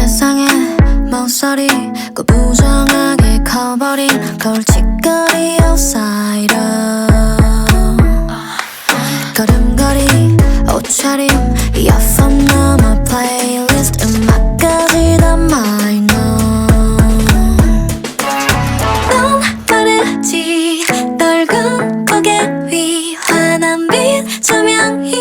세상에 모서리 그 부정하게 커버린 걸칫거리 outsider. 걸음걸이 옷차림 이어폰 넘어 플레이리스트 음악까지 다 마이너 넌 가르지 널군 고개 위 환한 빛 조명이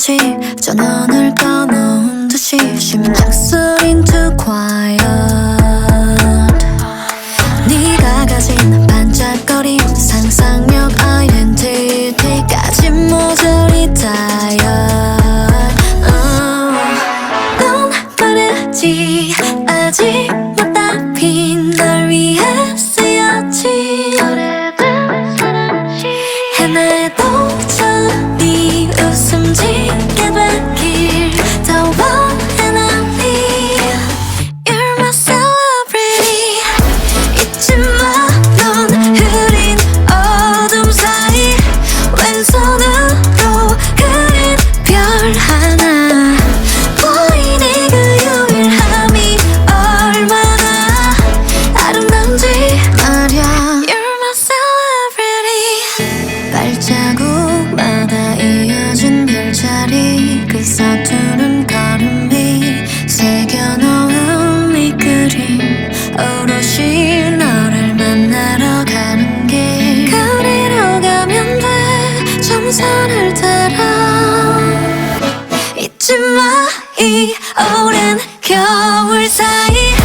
거지. 전원을 꺼놓은 듯이 심장 소린 too quiet 네가 가진 반짝거림 상상력 identity까지 모조리 다 자국마다 이어진 별자리 그 서투른 걸음이 새겨 넣은 이 그림. 오롯이 너를 만나러 가는 길. 거리로 가면 돼 점선을 따라. 잊지 마 이 오랜 겨울 사이.